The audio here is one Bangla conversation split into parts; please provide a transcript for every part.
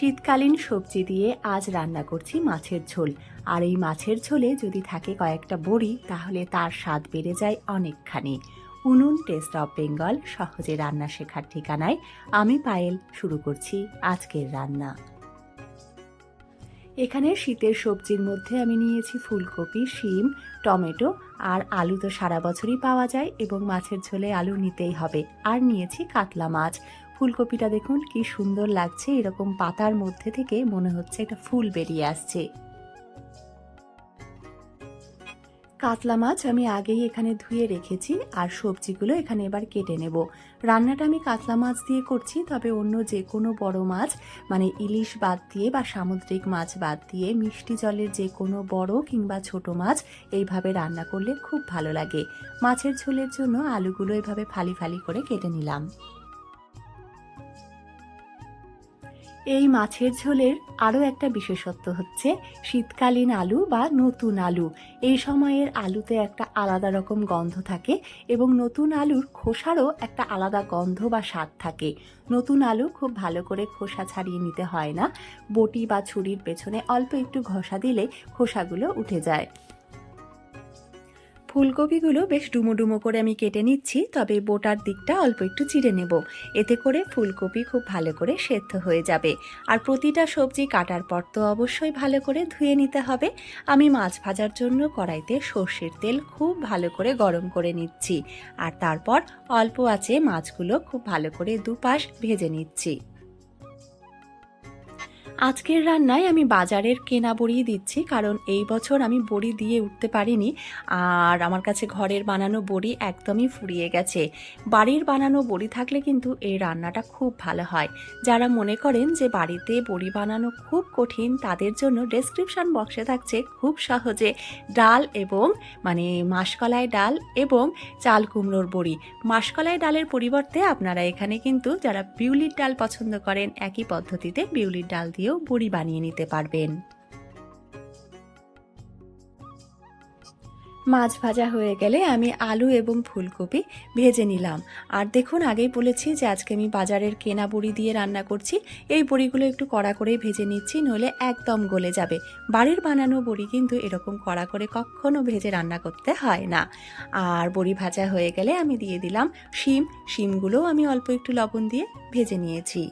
শীতকালীন সবজি দিয়ে আজ রান্না করছি মাছের ঝোল। আর এই মাছের ঝোলে যদি থাকে কয়েকটা বড়ি, তাহলে তার স্বাদ বেড়ে যায় অনেকখানি। উনুন, টেস্ট অফ বেঙ্গল, সহজে রান্না শেখার ঠিকানায় আমি পায়েল শুরু করছি আজকের রান্না। এখানে শীতের সবজির মধ্যে আমি নিয়েছি ফুলকপি, শিম, টমেটো, আর আলু তো সারা বছরই পাওয়া যায় এবং মাছের ঝোলে আলু নিতেই হবে। আর নিয়েছি কাতলা মাছ। ফুলকপিটা দেখুন, কি সুন্দর লাগছে। এরকম পাতার মধ্যে থেকে মনে হচ্ছে একটা ফুল বেরিয়ে আসছে। কাতলা মাছ আমি আগেই এখানে ধুয়ে রেখেছি আর সবজিগুলো এখানে এবার কেটে নেব। রান্নাটা আমি কাতলা মাছ দিয়ে করছি, তবে অন্য যে কোনো বড় মাছ মানে ইলিশ বাদ দিয়ে বা সামুদ্রিক মাছ বাদ দিয়ে, মিষ্টি জলের যে কোনো বড় কিংবা ছোট মাছ, এইভাবে রান্না করলে খুব ভালো লাগে। মাছের ঝোলের জন্য আলুগুলো এভাবে ফালি ফালি করে কেটে নিলাম। এই মাছের ঝোলের আরও একটা বিশেষত্ব হচ্ছে শীতকালীন আলু বা নতুন আলু। এই সময়ের আলুতে একটা আলাদা রকম গন্ধ থাকে এবং নতুন আলুর খোসারও একটা আলাদা গন্ধ বা স্বাদ থাকে। নতুন আলু খুব ভালো করে খোসা ছাড়িয়ে নিতে হয় না। বটি বা ছুরির পেছনে অল্প একটু ঘষা দিলে খোসাগুলো উঠে যায়। ফুলকপিগুলো বেশ ডুমো ডুমো করে আমি কেটে নিচ্ছি, তবে বোটার দিকটা অল্প একটু চিড়ে নেব। এতে করে ফুলকপি খুব ভালো করে সেদ্ধ হয়ে যাবে। আর প্রতিটা সবজি কাটার পর তো অবশ্যই ভালো করে ধুয়ে নিতে হবে। আমি মাছ ভাজার জন্য কড়াইতে সর্ষের তেল খুব ভালো করে গরম করে নিচ্ছি। আর তারপর অল্প আছে মাছগুলো খুব ভালো করে দুপাশ ভেজে নিচ্ছি। আজকের রান্নায় আমি বাজারের কেনা বড়ি দিচ্ছি, কারণ এই বছর আমি বড়ি দিয়ে উঠতে পারিনি। আর আমার কাছে ঘরের বানানো বড়ি একদমই ফুরিয়ে গেছে। বাড়ির বানানো বড়ি থাকলে কিন্তু এই রান্নাটা খুব ভালো হয়। যারা মনে করেন যে বাড়িতে বড়ি বানানো খুব কঠিন, তাদের জন্য ডেসক্রিপশন বক্সে থাকছে খুব সহজে ডাল এবং মানে মাসকলাই ডাল এবং চাল কুমড়োর বড়ি। মাসকলাই ডালের পরিবর্তে আপনারা এখানে কিন্তু যারা বিউলির ডাল পছন্দ করেন, একই পদ্ধতিতে বিউলির ডাল দিয়েও বড়ি বানিয়ে নিতে পারবেন। মাছ ভাজা হয়ে গেলে আমি আলু এবং ফুলকপি ভেজে নিলাম। আর দেখুন, আগেই বলেছি যে আজকে আমি বাজারের কেনা বড়ি দিয়ে রান্না করছি। এই বড়িগুলো একটু কড়া করে ভেজে নিচ্ছি, নইলে একদম গলে যাবে। বাড়ির বানানো বড়ি কিন্তু এরকম কড়া করে কখনো ভেজে রান্না করতে হয় না। আর বড়ি ভাজা হয়ে গেলে আমি দিয়ে দিলাম শিম। শিমগুলোও আমি অল্প একটু লবণ দিয়ে ভেজে নিয়েছি।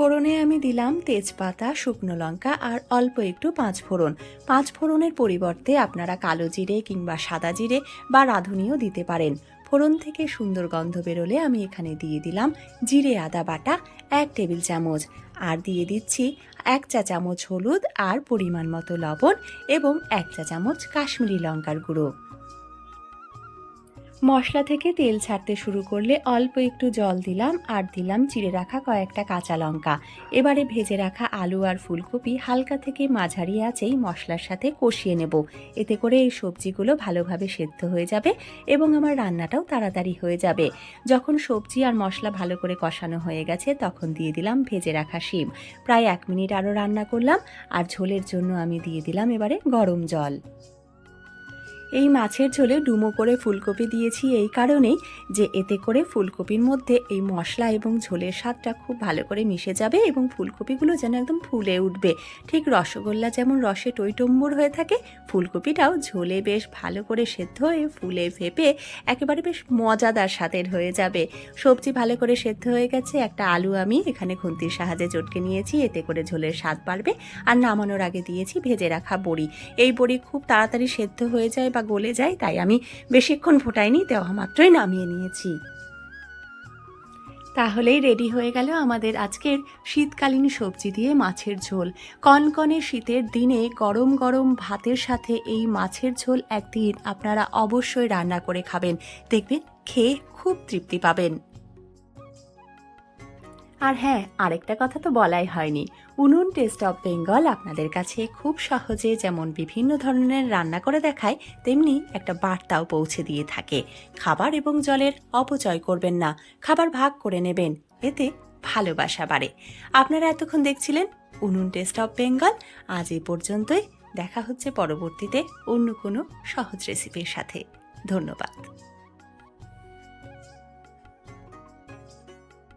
ফোড়নে আমি দিলাম তেজপাতা, শুকনো লঙ্কা আর অল্প একটু পাঁচ ফোড়ন। পাঁচ ফোড়নের পরিবর্তে আপনারা কালো জিরে কিংবা সাদা জিরে বা রাঁধুনিও দিতে পারেন। ফোড়ন থেকে সুন্দর গন্ধ বেরোলে আমি এখানে দিয়ে দিলাম জিরে আদা বাটা, এক টেবিল চামচ। আর দিয়ে দিচ্ছি এক চা চামচ হলুদ আর পরিমাণ মতো লবণ এবং এক চা চামচ কাশ্মীরি লঙ্কার গুঁড়ো। মশলা থেকে তেল ছাড়তে শুরু করলে অল্প একটু জল দিলাম আর দিলাম চিড়ে রাখা কয়েকটা কাঁচা লঙ্কা। এবারে ভেজে রাখা আলু আর ফুলকপি হালকা থেকে মাঝারি আছেই মশলার সাথে কষিয়ে নেব। এতে করে এই সবজিগুলো ভালোভাবে সেদ্ধ হয়ে যাবে এবং আমার রান্নাটাও তাড়াতাড়ি হয়ে যাবে। যখন সবজি আর মশলা ভালো করে কষানো হয়ে গেছে তখন দিয়ে দিলাম ভেজে রাখা শিম। প্রায় এক মিনিট আরও রান্না করলাম আর ঝোলের জন্য আমি দিয়ে দিলাম এবারে গরম জল। এই মাছের ঝোলে ডুমো করে ফুলকপি দিয়েছি এই কারণেই যে এতে করে ফুলকপির মধ্যে এই মশলা এবং ঝোলের স্বাদটা খুব ভালো করে মিশে যাবে এবং ফুলকপিগুলো যেন একদম ফুলে উঠবে। ঠিক রসগোল্লা যেমন রসে টইটম্বুর হয়ে থাকে, ফুলকপিটাও ঝোলে বেশ ভালো করে সেদ্ধ হয়ে ফুলে ফেপে একেবারে বেশ মজাদার স্বাদের হয়ে যাবে। সবজি ভালো করে সেদ্ধ হয়ে গেছে, একটা আলু আমি এখানে খুন্তির সাহায্যে চটকে নিয়েছি, এতে করে ঝোলের স্বাদ বাড়বে। আর নামানোর আগে দিয়েছি ভেজে রাখা বড়ি। এই বড়ি খুব তাড়াতাড়ি সেদ্ধ হয়ে যায় বা গলে যায়, তাই আমি বেশিক্ষণ ফোটাইনি, দেওয়া মাত্রই নামিয়ে নিয়েছি। তাহলেই রেডি হয়ে গেল আমাদের আজকের শীতকালীন সবজি দিয়ে মাছের ঝোল। কনকনে শীতের দিনে গরম গরম ভাতের সাথে এই মাছের ঝোল একদিন আপনারা অবশ্যই রান্না করে খাবেন। দেখবেন খেয়ে খুব তৃপ্তি পাবেন। আর হ্যাঁ আরেকটা কথা তো বলাই হয়নি। উনুন টেস্ট অফ বেঙ্গল আপনাদের কাছে খুব সহজে যেমন বিভিন্ন ধরনের রান্না করে দেখায়, তেমনি একটা বার্তাও পৌঁছে দিয়ে থাকে। খাবার এবং জলের অপচয় করবেন না, খাবার ভাগ করে নেবেন, এতে ভালোবাসা বাড়ে। আপনারা এতক্ষণ দেখছিলেন উনুন টেস্ট অফ বেঙ্গল আজ এই পর্যন্তই, দেখা হচ্ছে পরবর্তীতে অন্য কোনো সহজ রেসিপির সাথে। ধন্যবাদ।